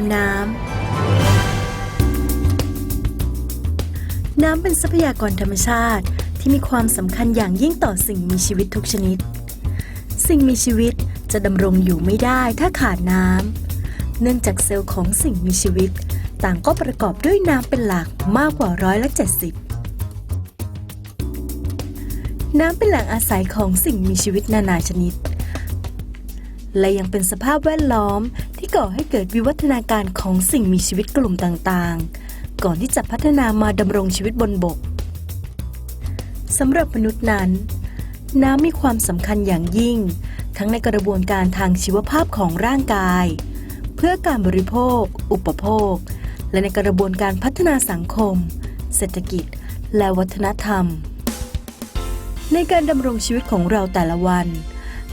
รน้ำ น้ำเป็นทรัพยากรธรรมชาติที่มีความสำคัญอย่างยิ่งต่อสิ่งมีชีวิตทุกชนิด สิ่งมีชีวิตจะดำรงอยู่ไม่ได้ถ้าขาดน้ำ เนื่องจากเซลล์ของสิ่งมีชีวิต ต่างก็ประกอบด้วยน้ำเป็นหลักมากกว่าร้อยละ70น้ำเป็นแหล่งอาศัยของสิ่งมีชีวิตนานาชนิด และยังเป็นสภาพแวดล้อม ก่อให้เกิดวิวัฒนาการของสิ่งมีชีวิตกลุ่มต่างๆ ก่อนที่จะพัฒนามาดำรงชีวิตบนบกสำหรับมนุษย์นั้น น้ำมีความสำคัญอย่างยิ่ง ทั้งในกระบวนการทางชีวภาพของร่างกาย เพื่อการบริโภค อุปโภค และในกระบวนการพัฒนาสังคม เศรษฐกิจ และวัฒนธรรม ในการดำรงชีวิตของเราแต่ละวัน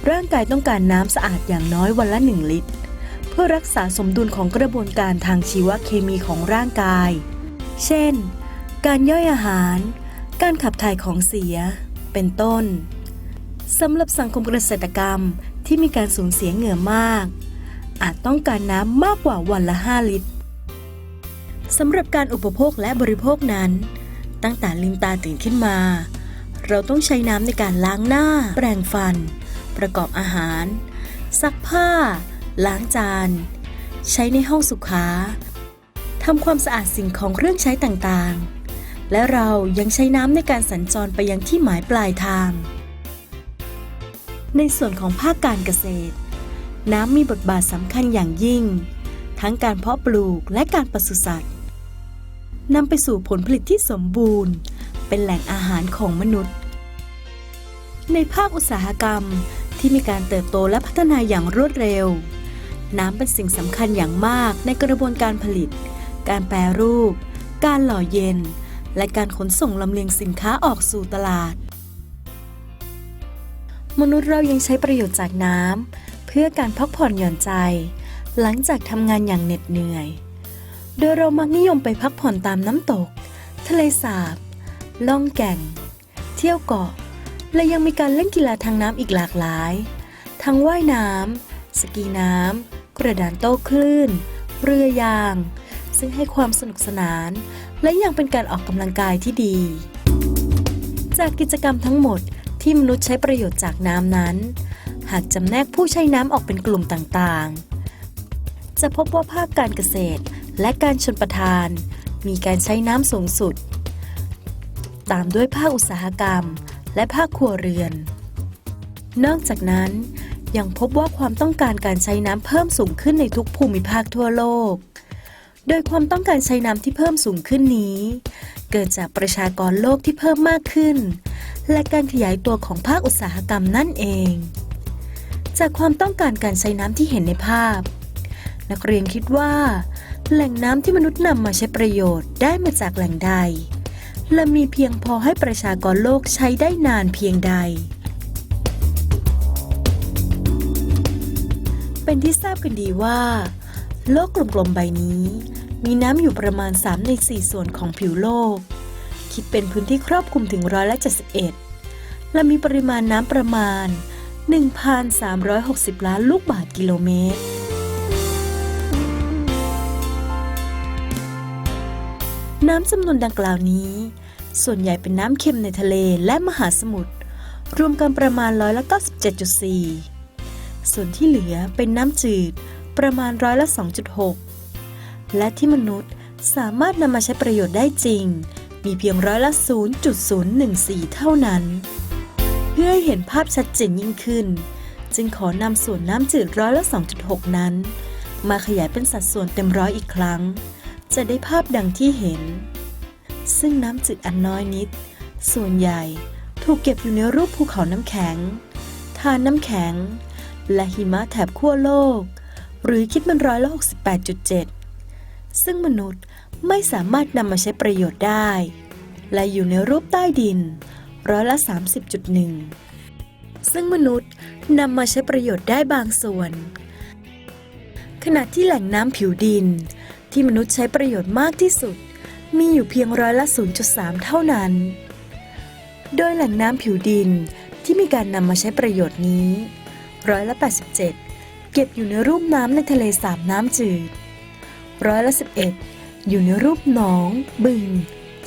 ร่างกายต้องการน้ำสะอาดอย่างน้อยวันละ 1 ลิตร เพื่อรักษาสมดุลของกระบวนการทางชีวเคมีของร่างกาย เช่น การย่อยอาหาร การขับถ่ายของเสีย เป็นต้น สำหรับสังคมเกษตรกรรมที่มีการสูญเสียเหงื่อมาก อาจต้องการน้ำมากกว่าวันละ 5 ลิตรสำหรับการอุปโภคและบริโภคนั้น ตั้งแต่ลืมตาตื่นขึ้นมา เราต้องใช้น้ำในการล้างหน้า แปรงฟัน ประกอบอาหาร ซักผ้า ล้างจาน ใช้ในห้องสุขาทำความสะอาดสิ่งของเครื่องใช้ต่างๆ และเรายังใช้น้ำในการสัญจรไปยังที่หมายปลายทาง ในส่วนของภาคการเกษตร น้ำมีบทบาทสำคัญอย่างยิ่ง ทั้งการเพาะปลูกและการปศุสัตว์นำไปสู่ผลผลิตที่สมบูรณ์ เป็นแหล่งอาหารของมนุษย์ ในภาคอุตสาหกรรมที่มีการเติบโตและพัฒนาอย่างรวดเร็ว น้ำเป็นสิ่งสำคัญอย่างมากในกระบวนการผลิต การแปรรูป การหล่อเย็น และการขนส่งลำเลียงสินค้าออกสู่ตลาด มนุษย์เรายังใช้ประโยชน์จากน้ำเพื่อการพักผ่อนหย่อนใจ หลังจากทำงานอย่างเหน็ดเหนื่อย โดยเรามักนิยมไปพักผ่อนตามน้ำตก ทะเลสาบ ล่องแก่ง เที่ยวเกาะ และยังมีการเล่นกีฬาทางน้ำอีกหลากหลาย ทั้งว่ายน้ำสกีน้ำ กระดานโต้คลื่น เรือยาง ซึ่งให้ความสนุกสนาน และยังเป็นการออกกำลังกายที่ดี จากกิจกรรมทั้งหมดที่มนุษย์ใช้ประโยชน์จากน้ำนั้น หากจำแนกผู้ใช้น้ำออกเป็นกลุ่มต่างๆ จะพบว่าภาคการเกษตรและการชนประทาน มีการใช้น้ำสูงสุด ตามด้วยภาคอุตสาหกรรม และภาคครัวเรือน นอกจากนั้น ยังพบว่าความต้องการการใช้น้ำเพิ่มสูงขึ้นในทุกภูมิภาคทั่วโลก โดยความต้องการใช้น้ำที่เพิ่มสูงขึ้นนี้ เกิดจากประชากรโลกที่เพิ่มมากขึ้น และการขยายตัวของภาคอุตสาหกรรมนั่นเอง จากความต้องการการใช้น้ำที่เห็นในภาพ นักเรียนคิดว่า แหล่งน้ำที่มนุษย์นำมาใช้ประโยชน์ได้มาจากแหล่งใด และมีเพียงพอให้ประชากรโลกใช้ได้นานเพียงใด เป็นที่ทราบกันดีว่า โลกกลมๆใบนี้ มีน้ำอยู่ประมาณ 3 ใน 4 ส่วนของผิวโลก คิดเป็นพื้นที่ครอบคลุมถึงร้อยละ71 และมีปริมาณน้ำประมาณ 1,360 ล้านลูกบาศก์กิโลเมตร น้ำจำนวนดังกล่าวนี้ ส่วนใหญ่เป็นน้ำเค็มในทะเลและมหาสมุทรรวมกันประมาณร้อยละ97.4 ส่วนที่เหลือเป็นน้ำจืดประมาณร้อยละ 2.6 และที่มนุษย์สามารถนำมาใช้ประโยชน์ได้จริง มีเพียงร้อยละ 0.014 เท่านั้น เพื่อให้เห็นภาพชัดเจนยิ่งขึ้น จึงขอนำส่วนน้ำจืดร้อยละ 2.6 นั้น มาขยายเป็นสัดส่วนเต็มร้อยอีกครั้ง จะได้ภาพดังที่เห็น ซึ่งน้ำจืดอันน้อยนิด ส่วนใหญ่ถูกเก็บอยู่ในรูปภูเขาน้ำแข็ง ทานน้ำแข็ง และหิมะแถบขั้วโลก หรือคิดเป็นร้อยละ68.7 ซึ่งมนุษย์ไม่สามารถนำมาใช้ประโยชน์ได้ และอยู่ในรูปใต้ดินร้อยละ 30.1 ซึ่งมนุษย์นำมาใช้ประโยชน์ได้บางส่วน ขณะที่แหล่งน้ำผิวดิน ที่มนุษย์ใช้ประโยชน์มากที่สุด มีอยู่เพียงร้อยละ 0.3 เท่านั้น โดยแหล่งน้ำผิวดินที่มีการนำมาใช้ประโยชน์นี้ ร้อยละ 87 เก็บอยู่ในรูปน้ำในทะเลสาบน้ำจืด ร้อยละ 11 อยู่ในรูปหนอง บึง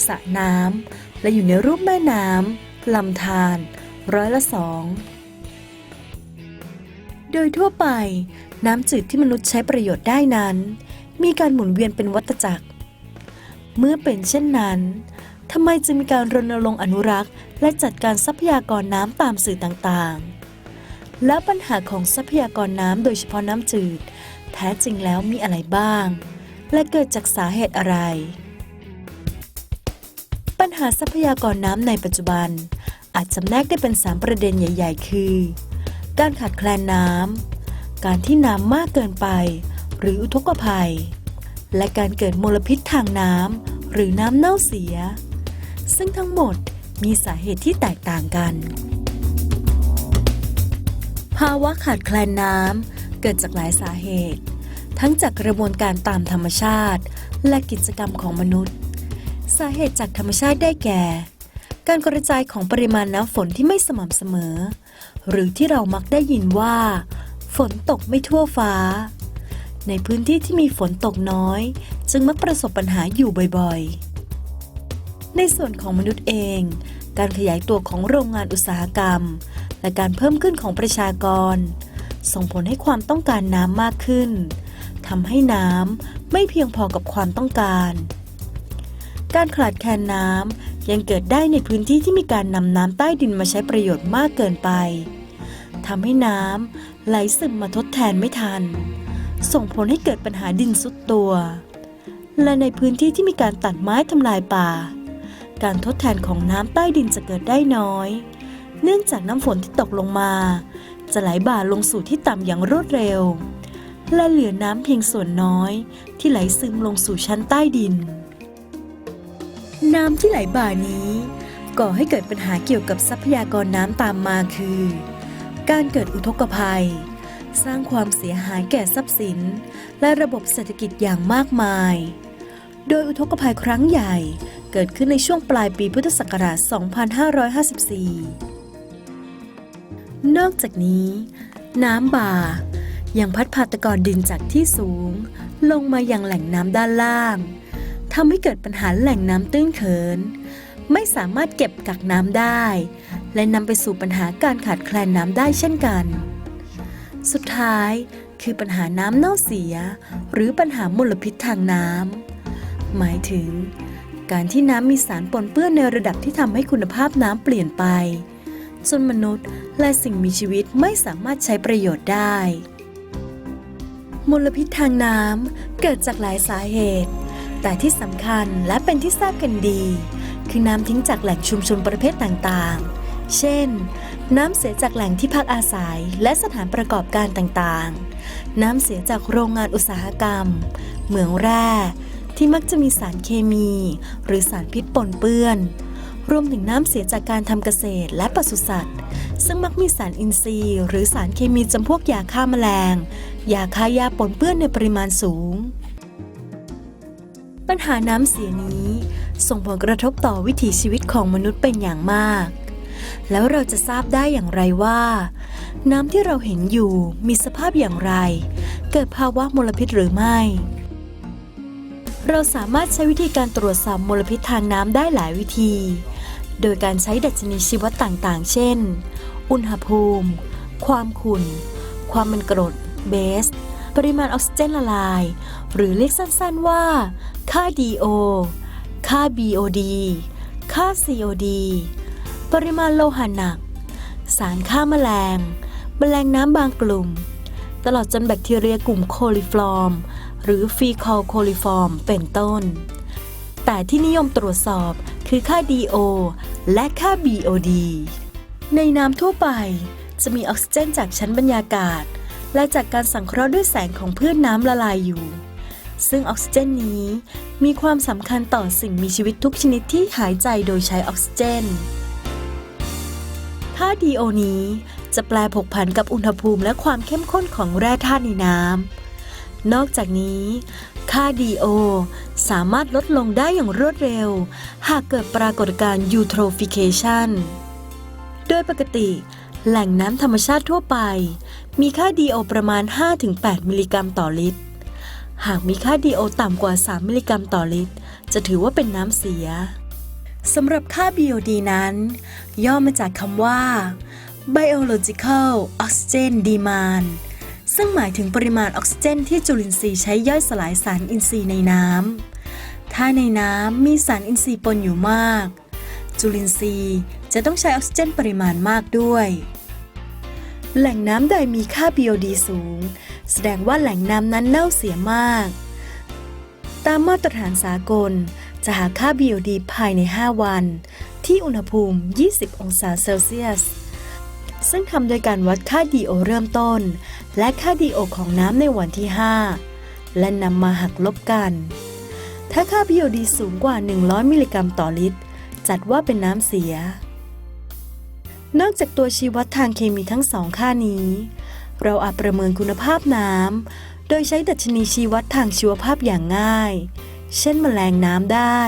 สระน้ำ และอยู่ในรูปแม่น้ำลำธารร้อยละสองโดยทั่วไป น้ำจืดที่มนุษย์ใช้ประโยชน์ได้นั้น มีการหมุนเวียนเป็นวัฏจักร เมื่อเป็นเช่นนั้นทำไมจึงมีการรณรงค์อนุรักษ์ และจัดการทรัพยากรน้ำตามสื่อต่างๆ แล้วปัญหาของทรัพยากรน้ำโดยเฉพาะน้ำจืด แท้จริงแล้วมีอะไรบ้าง และเกิดจากสาเหตุอะไร ปัญหาทรัพยากรน้ำในปัจจุบัน อาจจำแนกได้เป็น 3 ประเด็นใหญ่ ๆ คือ การขาดแคลนน้ำการที่น้ำมากเกินไป หรืออุทกภัย และการเกิดมลพิษทางน้ำหรือน้ำเน่าเสีย ซึ่งทั้งหมดมีสาเหตุที่แตกต่างกันาวะขาดแคลนน้ำเกิดจากหลายสาเหตุ ทั้งจากกระบวนการตามธรรมชาติ และกิจกรรมของมนุษย์ สาเหตุจากธรรมชาติได้แก่ การกระจายของปริมาณน้ำฝนที่ไม่สม่ำเสมอ หรือที่เรามักได้ยินว่า ฝนตกไม่ทั่วฟ้า ในพื้นที่ที่มีฝนตกน้อย จึงมักประสบปัญหาอยู่บ่อยๆ ในส่วนของมนุษย์เอง การขยายตัวของโรงงานอุตสาหกรรม และการเพิ่มขึ้นของประชากร ส่งผลให้ความต้องการน้ำมากขึ้นทำให้น้ำไม่เพียงพอกับความต้องการ การขาดแคลนน้ำยังเกิดได้ในพื้นที่ที่มีการนำน้ำใต้ดินมาใช้ประโยชน์มากเกินไปทำให้น้ำไหลซึมมาทดแทนไม่ทัน ส่งผลให้เกิดปัญหาดินสุดตัว และในพื้นที่ที่มีการตัดไม้ทำลายป่า การทดแทนของน้ำใต้ดินจะเกิดได้น้อย เนื่องจากน้ำฝนที่ตกลงมา จะไหลบ่าลงสู่ที่ต่ำอย่างรวดเร็ว และเหลือน้ำเพียงส่วนน้อย ที่ไหลซึมลงสู่ชั้นใต้ดิน น้ำที่ไหลบ่านี้ ก่อให้เกิดปัญหาเกี่ยวกับทรัพยากรน้ำตามมาคือ การเกิดอุทกภัย สร้างความเสียหายแก่ทรัพย์สิน และระบบเศรษฐกิจอย่างมากมาย โดยอุทกภัยครั้งใหญ่เกิดขึ้นในช่วงปลายปีพุทธศักราช 2554 นอกจากนี้ น้ำบ่ายังพัดพาตะกอนดินจากที่สูง ลงมายังแหล่งน้ำด้านล่างทำให้เกิดปัญหาแหล่งน้ำตื้นเขิน ไม่สามารถเก็บกักน้ำได้ และนำไปสู่ปัญหาการขาดแคลนน้ำได้เช่นกัน สุดท้ายคือปัญหาน้ำเน่าเสีย หรือปัญหามลพิษทางน้ำหมายถึง การที่น้ำมีสารปนเปื้อนในระดับที่ทำให้คุณภาพน้ำเปลี่ยนไป จนมนุษย์ และสิ่งมีชีวิตไม่สามารถใช้ประโยชน์ได้ มลพิษทางน้ำเกิดจากหลายสาเหตุ แต่ที่สำคัญและเป็นที่ทราบกันดี คือน้ำทิ้งจากแหล่งชุมชนประเภทต่างๆ เช่น น้ำเสียจากแหล่งที่พักอาศัยและสถานประกอบการต่างๆ น้ำเสียจากโรงงานอุตสาหกรรม เหมืองแร่ที่มักจะมีสารเคมี หรือสารพิษปนเปื้อน รวมถึงน้ำเสียจากการทำเกษตรและปศุสัตว์ ซึ่งมักมีสารอินทรีย์ หรือสารเคมีจำพวกยาฆ่าแมลง ยาฆ่าหญ้าปนเปื้อนในปริมาณสูง ปัญหาน้ำเสียนี้ ส่งผลกระทบต่อวิถีชีวิตของมนุษย์เป็นอย่างมาก แล้วเราจะทราบได้อย่างไรว่า น้ำที่เราเห็นอยู่มีสภาพอย่างไร เกิดภาวะมลพิษหรือไม่เราสามารถใช้วิธีการตรวจสอบมลพิษทางน้ำได้หลายวิธี โดยการใช้ดัชนีชีวะต่างๆ เช่น อุณหภูมิ ความขุ่น ความเป็นกรด เบส ปริมาณออกซิเจนละลาย หรือเรียกสั้นๆว่า ค่า DO ค่า BOD ค่า COD ปริมาณโลหะหนัก สารฆ่าแมลง แมลงน้ำบางกลุ่ม ตลอดจนแบคทีเรียกลุ่มโคลิฟอร์ม หรือฟีคอลโคลิฟอร์ม เป็นต้น แต่ที่นิยมตรวจสอบคือค่า DO และค่า BOD ในน้ำทั่วไป จะมีออกซิเจนจากชั้นบรรยากาศ และจากการสังเคราะห์ด้วยแสงของพืชน้ำละลายอยู่ ซึ่งออกซิเจนนี้มีความสำคัญต่อสิ่งมีชีวิตทุกชนิดที่หายใจโดยใช้ออกซิเจน ค่า DO นี้จะแปลผกผันกับอุณหภูมิและความเข้มข้นของแร่ธาตุในน้ำ นอกจากนี้ ค่า DO สามารถลดลงได้อย่างรวดเร็ว หากเกิดปรากฏการณ์ eutrophication โดยปกติ แหล่งน้ำธรรมชาติทั่วไป มีค่า DO ประมาณ 5-8 มิลลิกรัมต่อลิตร หากมีค่า DO ต่ำกว่า 3 มิลลิกรัมต่อลิตร จะถือว่าเป็นน้ำเสียสำหรับค่า BOD นั้น ย่อมาจากคำว่า biological oxygen demand ซึ่งหมายถึงปริมาณออกซิเจนที่จุลินทรีย์ใช้ย่อยสลายสารอินทรีย์ในน้ำ ถ้าในน้ำมีสารอินทรีย์ปนอยู่มาก จุลินทรีย์จะต้องใช้ออกซิเจนปริมาณมากด้วย แหล่งน้ำใดมีค่า BOD สูง แสดงว่าแหล่งน้ำนั้นเน่าเสียมาก ตามมาตรฐานสากลจะหาค่า BOD ภายใน 5 วัน ที่อุณหภูมิ 20 องศาเซลเซียส ซึ่งทำโดยการวัดค่า DO เริ่มต้น และค่า DO ของน้ำในวันที่ 5 และนำมาหักลบกัน ถ้าค่า BOD สูงกว่า 100 มิลลิกรัมต่อลิตร จัดว่าเป็นน้ำเสีย นอกจากตัวชี้วัดทางเคมีทั้งสองค่านี้ เราอาจประเมินคุณภาพน้ำ โดยใช้ดัชนีชี้วัดทางชีวภาพอย่างง่าย เช่นแมลงน้ำได้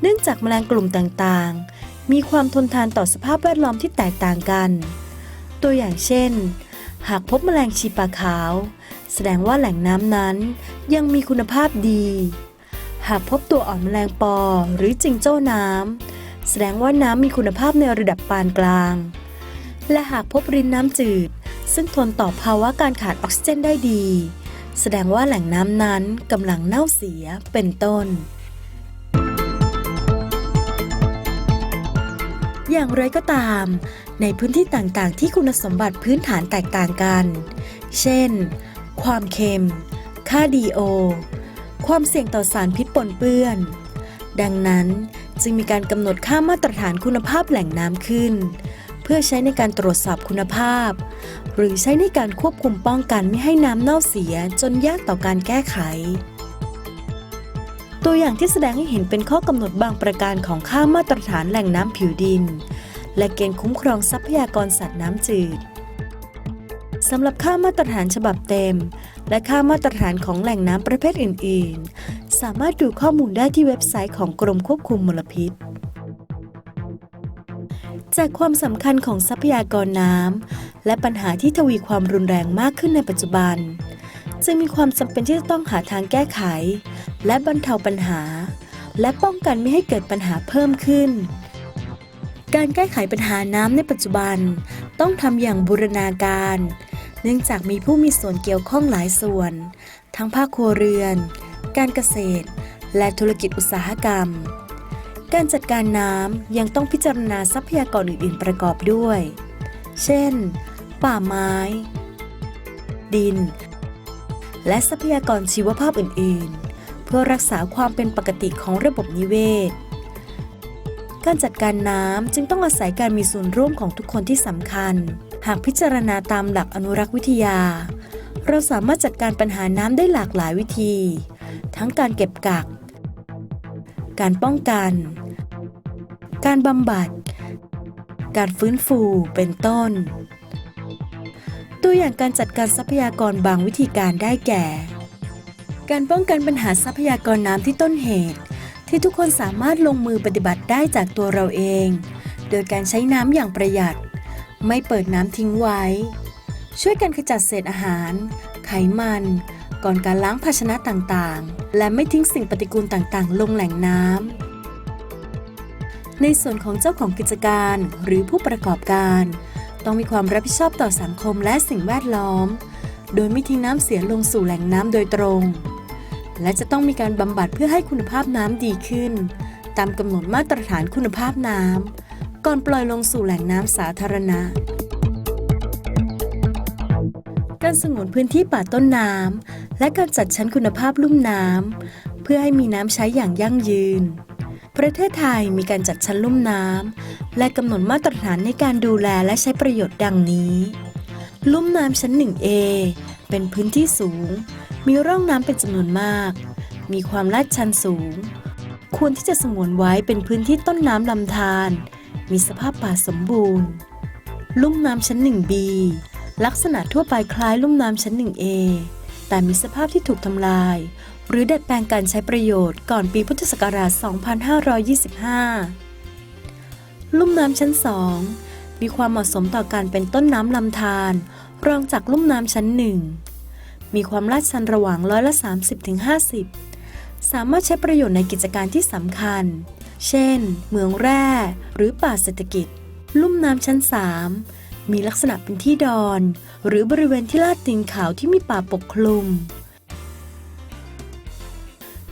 เนื่องจากแมลงกลุ่มต่างๆมีความทนทานต่อสภาพแวดล้อมที่แตกต่างกัน ตัวอย่างเช่น หากพบแมลงชีปลาขาว แสดงว่าแหล่งน้ำนั้นยังมีคุณภาพดี หากพบตัวอ่อนแมลงปอหรือจิงโจ้น้ำแสดงว่าน้ำมีคุณภาพในระดับปานกลาง และหากพบรินน้ำจืด ซึ่งทนต่อภาวะการขาดออกซิเจนได้ดี แสดงว่าแหล่งน้ำนั้นกำลังเน่าเสียเป็นต้น อย่างไรก็ตาม ในพื้นที่ต่างๆ ที่คุณสมบัติพื้นฐานแตกต่างกัน เช่น ความเค็ม ค่า DO ความเสี่ยงต่อสารพิษปนเปื้อน ดังนั้นจึงมีการกำหนดค่ามาตรฐานคุณภาพแหล่งน้ำขึ้น เพื่อใช้ในการตรวจสอบคุณภาพ หรือใช้ในการควบคุมป้องกันไม่ให้น้ำเน่าเสียจนยากต่อการแก้ไข ตัวอย่างที่แสดงให้เห็นเป็นข้อกำหนดบางประการของค่ามาตรฐานแหล่งน้ำผิวดิน และเกณฑ์คุ้มครองทรัพยากรสัตว์น้ำจืดสำหรับค่ามาตรฐานฉบับเต็ม และค่ามาตรฐานของแหล่งน้ำประเภทอื่น ๆ สามารถดูข้อมูลได้ที่เว็บไซต์ของกรมควบคุมมลพิษ จากความสำคัญของทรัพยากรน้ำและปัญหาที่ทวีความรุนแรงมากขึ้นในปัจจุบัน จึงมีความจำเป็นที่จะต้องหาทางแก้ไข และบรรเทาปัญหา และป้องกันไม่ให้เกิดปัญหาเพิ่มขึ้น การแก้ไขปัญหาน้ำในปัจจุบัน ต้องทำอย่างบูรณาการ เนื่องจากมีผู้มีส่วนเกี่ยวข้องหลายส่วน ทั้งภาคครัวเรือน การเกษตร และธุรกิจอุตสาหกรรม การจัดการน้ำยังต้องพิจารณาทรัพยากรอื่น ๆ ประกอบด้วย เช่น ป่าไม้ ดิน และทรัพยากรชีวภาพอื่น ๆ พื่อรักษาความเป็นปกติของระบบนิเวศ การจัดการน้ำจึงต้องอาศัยการมีส่วนร่วมของทุกคนที่สำคัญ หากพิจารณาตามหลักอนุรักษ์วิทยา เราสามารถจัดการปัญหาน้ำได้หลากหลายวิธี ทั้งการเก็บกัก การป้องกัน การบำบัด การฟื้นฟูเป็นต้น ตัวอย่างการจัดการทรัพยากรบางวิธีการได้แก่ การป้องกันปัญหาทรัพยากรน้ำที่ต้นเหตุ ที่ทุกคนสามารถลงมือปฏิบัติได้จากตัวเราเอง โดยการใช้น้ำอย่างประหยัด ไม่เปิดน้ำทิ้งไว้ ช่วยกันขจัดเศษอาหาร ไขมัน ก่อนการล้างภาชนะต่างๆ และไม่ทิ้งสิ่งปฏิกูลต่างๆ ลงแหล่งน้ำในส่วนของเจ้าของกิจการหรือผู้ประกอบการ ต้องมีความรับผิดชอบต่อสังคมและสิ่งแวดล้อมโดยไม่ทิ้งน้ำเสียลงสู่แหล่งน้ำโดยตรง และจะต้องมีการบำบัดเพื่อให้คุณภาพน้ำดีขึ้น ตามกำหนดมาตรฐานคุณภาพน้ำก่อนปล่อยลงสู่แหล่งน้ำสาธารณะ การสงวนพื้นที่ป่าต้นน้ำและการจัดชั้นคุณภาพลุ่มน้ำเพื่อให้มีน้ำใช้อย่างยั่งยืน ประเทศไทยมีการจัดชั้นลุ่มน้ำและกำหนดมาตรฐานในการดูแลและใช้ประโยชน์ดังนี้ ลุ่มน้ำชั้น 1A เป็นพื้นที่สูง มีร่องน้ำเป็นจำนวนมาก มีความลาดชันสูง ควรที่จะสงวนไว้เป็นพื้นที่ต้นน้ำลำธารมีสภาพป่าสมบูรณ์ ลุ่มน้ำชั้น 1B ลักษณะทั่วไปคล้ายลุ่มน้ำชั้น 1A แต่มีสภาพที่ถูกทำลาย หรือดัดแปลงการใช้ประโยชน์ก่อนปีพุทธศักราช 2525 ลุ่มน้ำชั้น 2 มีความเหมาะสมต่อการเป็นต้นน้ำลำธารรองจากลุ่มน้ำชั้น 1 มีความลาดชันระหว่างร้อยละ 30ถึง50 สามารถใช้ประโยชน์ในกิจการที่สำคัญ เช่น เมืองแร่ หรือป่าเศรษฐกิจ ลุ่มน้ำชั้น 3 มีลักษณะเป็นที่ดอน หรือบริเวณที่ลาดตีนเขาที่มีป่าปกคลุม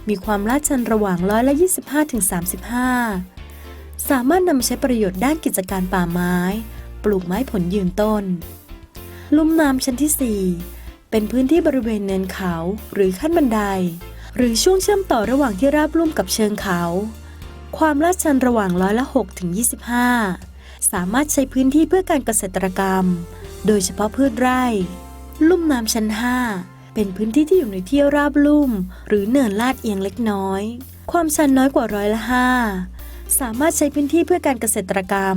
มีความลาดชันระหว่างร้อยละ 25ถึง35 สามารถนำมาใช้ประโยชน์ด้านกิจการป่าไม้ ปลูกไม้ผลยืนต้น ลุ่มน้ำชั้นที่ 4 เป็นพื้นที่บริเวณเนินเขาหรือขั้นบันได หรือช่วงเชื่อมต่อระหว่างที่ราบลุ่มกับเชิงเขา ความลาดชันระหว่างร้อยละ6ถึง25 สามารถใช้พื้นที่เพื่อการเกษตรกรรม โดยเฉพาะพืชไร่ ลุ่มน้ำชั้น 5 เป็นพื้นที่ที่อยู่ในที่ราบลุ่ม หรือเนินลาดเอียงเล็กน้อย ความชันน้อยกว่าร้อยละ5สามารถใช้พื้นที่เพื่อการเกษตรกรรม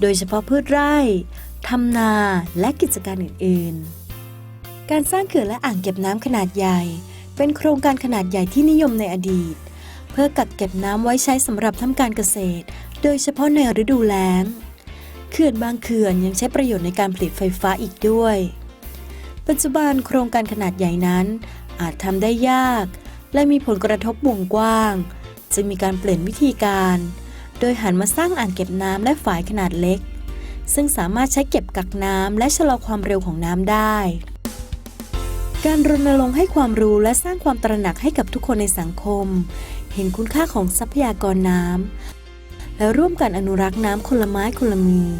โดยเฉพาะพืชไร่ทำนาและกิจการอื่น ๆ การสร้างเขื่อนและอ่างเก็บน้ำขนาดใหญ่ เป็นโครงการขนาดใหญ่ที่นิยมในอดีต เพื่อกักเก็บน้ำไว้ใช้สำหรับทำการเกษตร โดยเฉพาะในฤดูแล้ง เขื่อนบางเขื่อนยังใช้ประโยชน์ในการผลิตไฟฟ้าอีกด้วย ปัจจุบันโครงการขนาดใหญ่นั้น อาจทำได้ยาก และมีผลกระทบวงกว้าง จึงมีการเปลี่ยนวิธีการ โดยหันมาสร้างอ่างเก็บน้ำและฝายขนาดเล็กซึ่งสามารถใช้เก็บกักน้ำและชะลอความเร็วของน้ำได้ การรณรงค์ให้ความรู้และสร้างความตระหนักให้กับทุกคนในสังคม เห็นคุณค่าของทรัพยากรน้ำและร่วมกันอนุรักษ์น้ำคนละไม้คนละมือ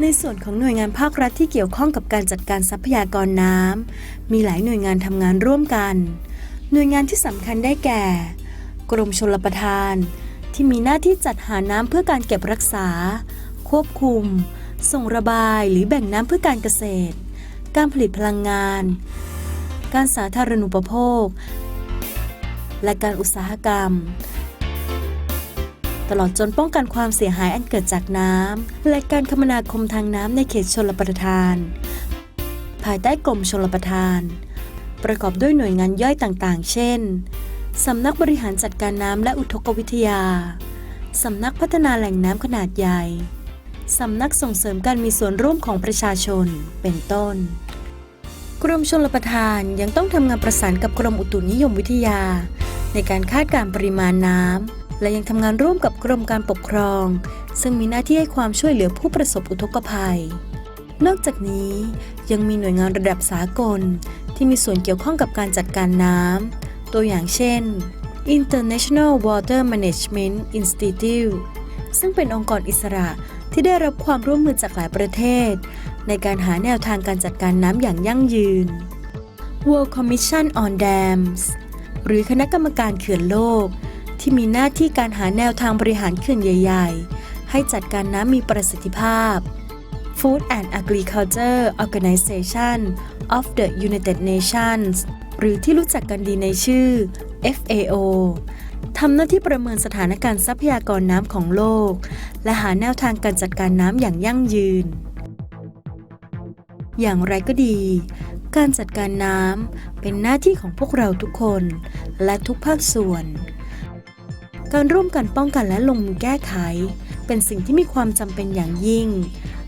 ในส่วนของหน่วยงานภาครัฐที่เกี่ยวข้องกับการจัดการทรัพยากรน้ำมีหลายหน่วยงานทำงานร่วมกัน หน่วยงานที่สำคัญได้แก่ กรมชลประทาน ที่มีหน้าที่จัดหาน้ำเพื่อการเก็บรักษา ควบคุม ส่งระบายหรือแบ่งน้ำเพื่อการเกษตร การผลิตพลังงาน การสาธารณูปโภค และการอุตสาหกรรม ตลอดจนป้องกันความเสียหายอันเกิดจากน้ำและการคมนาคมทางน้ำในเขตชลประทาน ภายใต้กรมชลประทาน ประกอบด้วยหน่วยงานย่อยต่างๆ เช่นสำนักบริหารจัดการน้ำและอุทกวิทยา สำนักพัฒนาแหล่งน้ำขนาดใหญ่ สำนักส่งเสริมการมีส่วนร่วมของประชาชน เป็นต้น กรมชลประทานยังต้องทำงานประสานกับกรมอุตุนิยมวิทยา ในการคาดการณ์ปริมาณน้ำและยังทำงานร่วมกับกรมการปกครอง ซึ่งมีหน้าที่ให้ความช่วยเหลือผู้ประสบอุทกภัย นอกจากนี้ยังมีหน่วยงานระดับสากล ที่มีส่วนเกี่ยวข้องกับการจัดการน้ำตัวอย่างเช่น International Water Management Institute ซึ่งเป็นองค์กรอิสระที่ได้รับความร่วมมือจากหลายประเทศ ในการหาแนวทางการจัดการน้ำอย่างยั่งยืน World Commission on Dams หรือคณะกรรมการเขื่อนโลก ที่มีหน้าที่การหาแนวทางบริหารเขื่อนใหญ่ ๆ ให้จัดการน้ำมีประสิทธิภาพ Food and Agriculture Organization of the United Nations หรือที่รู้จักกันดีในชื่อ FAO ทำหน้าที่ประเมินสถานการณ์ทรัพยากรน้ำของโลก และหาแนวทางการจัดการน้ำอย่างยั่งยืน อย่างไรก็ดี การจัดการน้ำเป็นหน้าที่ของพวกเราทุกคน และทุกภาคส่วน การร่วมกันป้องกันและลงมือแก้ไข เป็นสิ่งที่มีความจำเป็นอย่างยิ่ง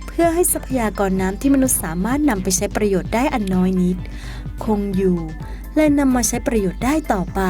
เพื่อให้ทรัพยากรน้ำที่มนุษย์สามารถนำไปใช้ประโยชน์ได้อันน้อยนิด คงอยู่ และนำมาใช้ประโยชน์ได้ต่อไป